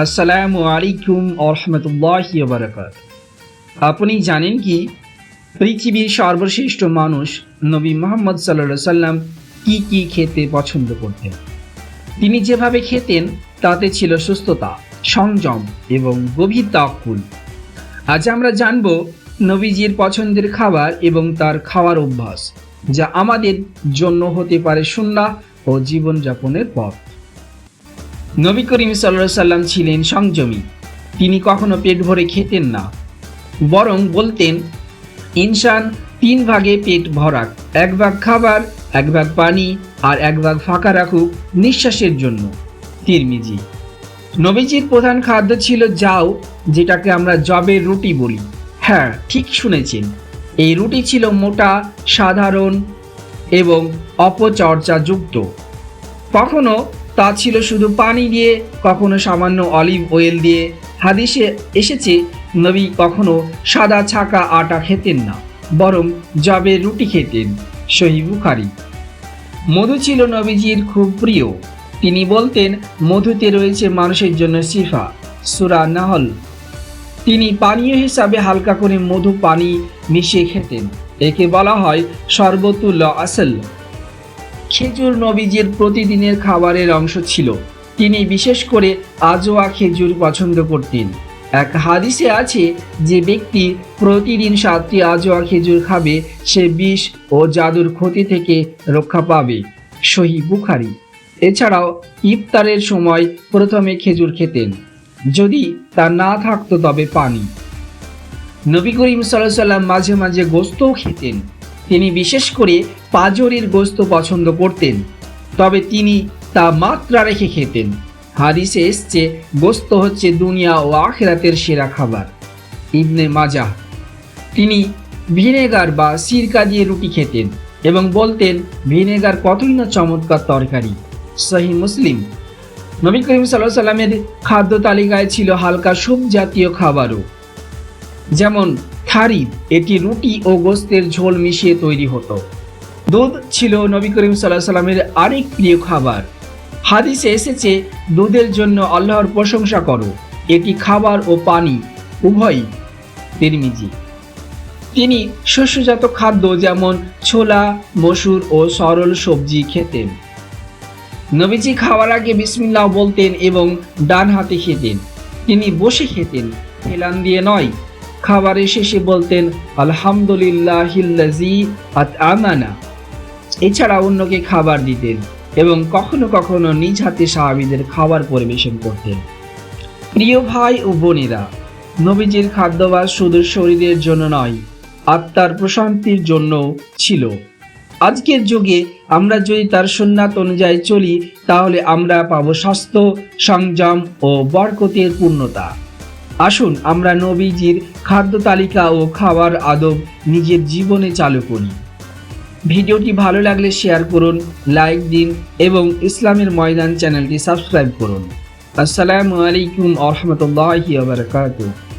আসসালামু আলাইকুম আরহামতুল্লাহ বারাকাত আপনি জানেন কি? পৃথিবীর সর্বশ্রেষ্ঠ মানুষ নবী মোহাম্মদ সাল্লা সাল্লাম কি কি খেতে পছন্দ করতেন? তিনি যেভাবে খেতেন, তাতে ছিল সুস্থতা, সংযম এবং গভীর তাকুল আজ আমরা জানব নবীজির পছন্দের খাবার এবং তার খাওয়ার অভ্যাস, যা আমাদের জন্য হতে পারে সুন্নাহ ও জীবনযাপনের পথ। নবী করিম সাল্লা সাল্লাম ছিলেন সংযমী। তিনি কখনো পেট ভরে খেতেন না। বরং বলতেন, ইনসান তিন ভাগে পেট ভরাক, এক ভাগ খাবার, এক ভাগ পানি আর এক ভাগ ফাঁকা রাখুক নিঃশ্বাসের জন্য। তিরমিজি। নবীজির প্রধান খাদ্য ছিল যাও, যেটাকে আমরা জবের রুটি বলি। হ্যাঁ ঠিক শুনেছেন। এই রুটি ছিল মোটা, সাধারণ এবং অপচর্চাযুক্ত কখনো তা ছিল শুধু পানি দিয়ে, কখনো সামান্য অলিভ অয়েল দিয়ে। হাদিসে এসেছে, নবী কখনো সাদা ছাকা আটা খেতেন না, বরং জবের রুটি খেতেন, সহি বুখারি। মধু ছিল নবীজির খুব প্রিয়। তিনি বলতেন, মধুতে রয়েছে মানুষের জন্য সিফা সুরা নাহল। তিনি পানীয় হিসাবে হালকা করে মধু পানি মিশিয়ে খেতেন। একে বলা হয় সর্বতুল্য আসল। খেজুর নবীজির প্রতিদিনের খাবারের অংশ ছিল। তিনি বিশেষ করে আজোয়া খেজুর পছন্দ করতেন। এক হাদিসে আছে যে ব্যক্তি প্রতিদিন সাতটি আজোয়া খেজুর খাবে, সে বিষ ও জাদুর ক্ষতি থেকে রক্ষা পাবে। সহি বুখারি। এছাড়াও ইফতারের সময় প্রথমে খেজুর খেতেন। যদি তা না থাকতো তবে পানি। নবী করিম সাল্লাহ সাল্লাম মাঝে মাঝে গোস্তও খেতেন। তিনি বিশেষ করে পাজরের গোস্ত পছন্দ করতেন, তবে তিনি তা মাত্রা রেখে খেতেন। হাদিসে এসছে, গোস্ত হচ্ছে দুনিয়া ও আখেরাতের সেরা খাবার। ইবনে মাজা তিনি ভিনেগার বা সিরকা দিয়ে রুটি খেতেন এবং বলতেন, ভিনেগার কতই না চমৎকার তরকারি। সহি মুসলিম। নবী করিম সাল্লাহ সাল্লামের খাদ্য তালিকায় ছিল হালকা সুপ জাতীয় খাবারও। যেমন থারিব এটি রুটি ও গোস্তের ঝোল মিশিয়ে তৈরি হতো। দুধ ছিল নবী করিম সাল্লাহ সাল্লামের আরেক প্রিয় খাবার। হাদিসে এসেছে, দুধের জন্য আল্লাহর প্রশংসা করো, এটি খাবার ও পানি উভয়ই। তিরমিজি। তিনি শস্যজাত খাদ্য যেমন ছোলা, মসুর ও সরল সবজি খেতেন। নবীজি খাওয়ার আগে বিসমিল্লাহ বলতেন এবং ডান হাতে খেতেন। তিনি বসে খেতেন হেলান দিয়ে নয়। খাবারের শেষে বলতেন আলহামদুলিল্লাহিল্লাজি আত আমানা এছাড়া অন্যকে খাবার দিতেন এবং কখনো কখনো নিজ হাতে সাহাবিদের খাবার পরিবেশন করতেন। প্রিয় ভাই ও বোনেরা, নবীজির খাদ্যাভাস শুধু শরীরের জন্য নয়, আত্মার প্রশান্তির জন্য ছিল। আজকের যুগে আমরা যদি তার সুন্নাত অনুযায়ী চলি, তাহলে আমরা পাব স্বাস্থ্য, সংযম ও বরকতের পূর্ণতা। আসুন আমরা নবীজির খাদ্য তালিকা ও খাবার আদব নিজের জীবনে চালু করি। ভিডিওটি ভালো লাগলে শেয়ার করুন লাইক দিন এবং ইসলামের ময়দান চ্যানেলটি সাবস্ক্রাইব করুন। আসসালামু আলাইকুম আহমতুল্লাহ বারকাতুহ।